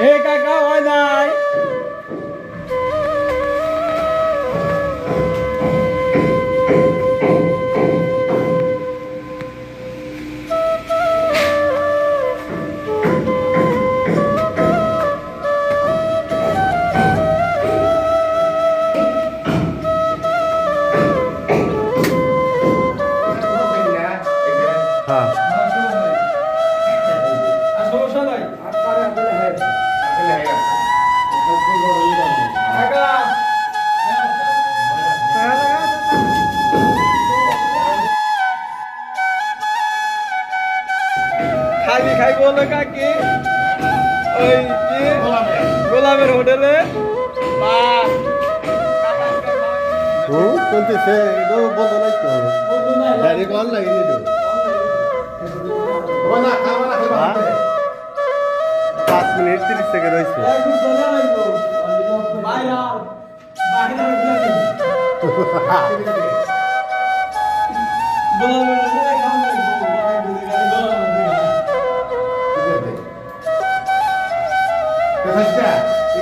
এ কাকা হয় নাই চলতেছে এটাও বন্ধ নাই তো ডাইরেক্ট অনলাইন এটা হ্যাঁ? পাঁচ মিনিট তিরিশ সেকেন্ড হয়েছে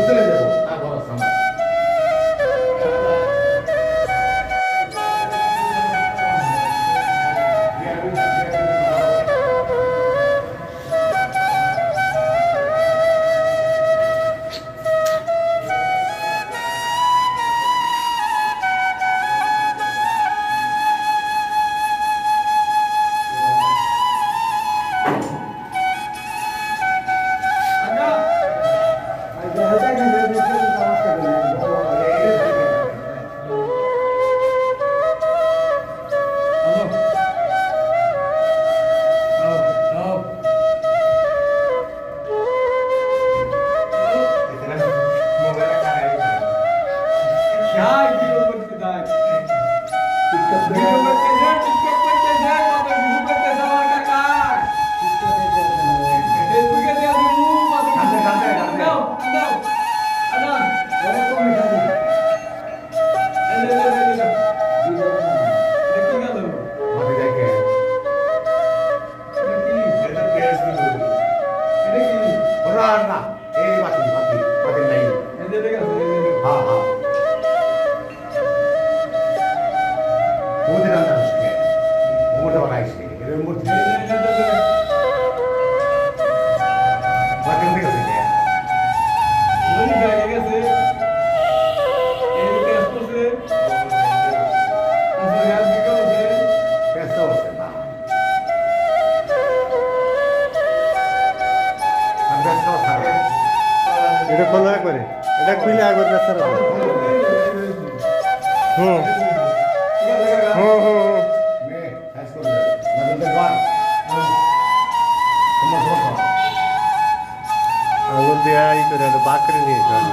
চলে যাব Senhor, mas que antes que eu এটা খোলা করে এটা খুলে একবার বেচার হুম। হুম হুম হুম। আঙুল দিয়ে ই করে একটা বাকরে নিয়ে যাবে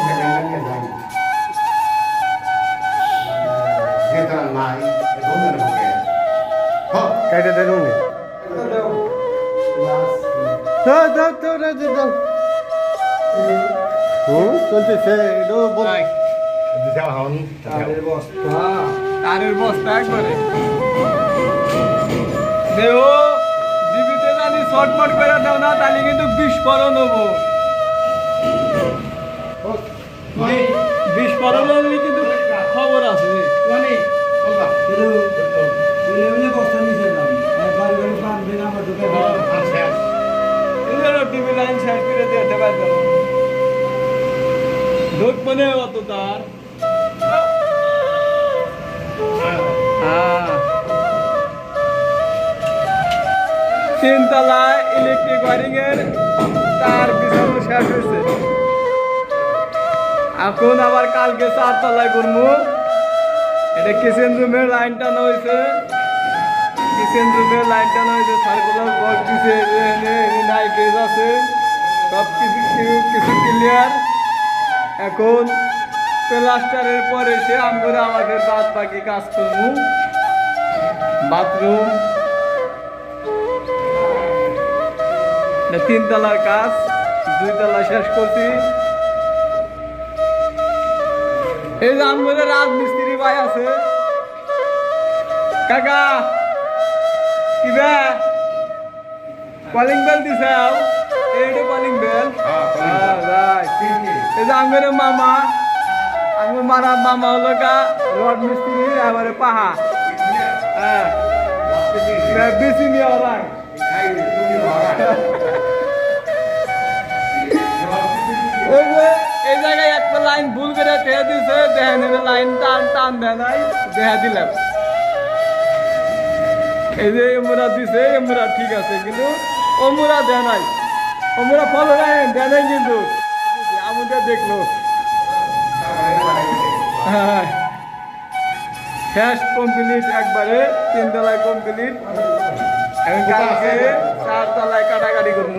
দাও। হুম? চলতেছে এটাও বল। দিশা হন তারের বস্তা একবারে। দেহ ডিবিতে জানি শর্টমট করে দাও না তাহলে কিন্তু বিস্ফোরণ হব। বিস্ফোরণ হলে কিন্তু খবর আছে। টিভি লাইন ইলেকট্রিক ওয়ারিংয়ের তার। পিছনে শেষ হয়েছে। এখন আবার কালকে চারতলায় করব এটা কিচেন রুমের লাইন টানা হয়েছে। কিচেন রুমের লাইন টানা হয়েছে সার্কুলার বক্স দিছে নাই গেজ আছে। সব কিছু কিছু- ক্লিয়ার এখন প্লাস্টারের পর এসে আমরা আমাদের বাদ বাকি কাজ করব। বাথরুম তিনতলার কাজ দুই তলা শেষ করছি। এই যে আমাদের রাজমিস্ত্রি ভাই আছে। কাকা! কি বে কলিং বেল দিছে এইটা কলিং বেল এই যে আমাদের মামা আমার মারা মামা হলো কা রড মিস্ত্রি এবারে পাহা হ্যাঁ বেশি নিয়ে ওরা ওই যে এই জায়গায় একটা লাইন ভুল করে ঠেয়ে দিছে দেখা নেবে লাইন টান টান দেয় নাই দেখা দিলাম এই যে এমুরা দিছে এমুরা ঠিক আছে, কিন্তু অমুরা দেয় নাই। অমুরা ফলো দেয় নাই কিন্তু। আমুটা দেখল। হ্যাঁ। শেষ কমপ্লিট একবারে, তিন তলায় কমপ্লিট এখন কালকে চার তলায় কাটাকাটি করব।